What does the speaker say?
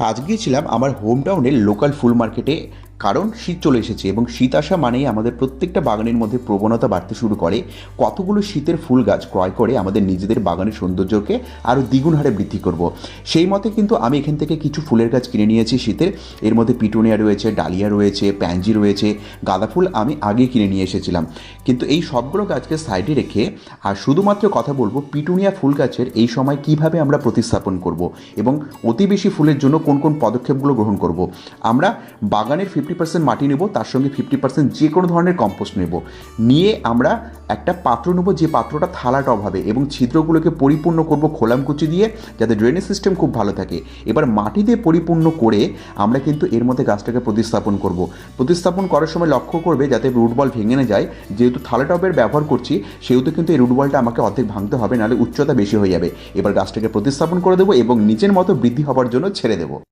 আজ গিয়েছিলাম আমার হোম টাউনের লোকাল ফুল মার্কেটে কারণ শীত চলে এসেছে এবং শীত আসা মানেই আমাদের প্রত্যেকটা বাগানের মধ্যে প্রবণতা বাড়তে শুরু করে। কতগুলো শীতের ফুল গাছ ক্রয় করে আমাদের নিজেদের বাগানের সৌন্দর্যকে আরও দ্বিগুণ হারে বৃদ্ধি করব। সেই মতে কিন্তু আমি এখান থেকে কিছু ফুলের গাছ কিনে নিয়েছি শীতের। এর মধ্যে পিটুনিয়া রয়েছে, ডালিয়া রয়েছে প্যাঞ্জি রয়েছে, গাঁদা ফুল আমি আগে কিনে নিয়ে এসেছিলাম। কিন্তু এই সবগুলো গাছকে সাইডে রেখে আর শুধুমাত্র কথা বলব পিটুনিয়া ফুল গাছের এই সময় কীভাবে আমরা প্রতিস্থাপন করব এবং অতি বেশি ফুলের জন্য কোন কোন পদক্ষেপগুলো গ্রহণ করব। আমরা বাগানের ফিফটি পার্সেন্ট মাটি নেব, তার সঙ্গে ফিফটি পার্সেন্ট যে কোনো ধরনের কম্পোস্ট নেব। নিয়ে আমরা একটা পাত্র নেব যে পাত্রটা থালা টব হবে এবং ছিদ্রগুলোকে পরিপূর্ণ করব খোলামকুচি দিয়ে যাতে ড্রেনেজ সিস্টেম খুব ভালো থাকে। এবার মাটি দিয়ে পরিপূর্ণ করে আমরা কিন্তু এর মধ্যে গাছটাকে প্রতিস্থাপন করব। প্রতিস্থাপন করার সময় লক্ষ্য করবে যাতে রুট বল ভেঙে না যায়। যেহেতু থালা টবের ব্যবহার করছি, সেহেতু কিন্তু এই রুট বলটা আমাকে অর্ধেক ভাঙতে হবে, নাহলে উচ্চতা বেশি হয়ে যাবে। এবার গাছটাকে প্রতিস্থাপন করে দেবো এবং নিচের মতো বৃদ্ধি হওয়ার জন্য ছেড়ে দেবো।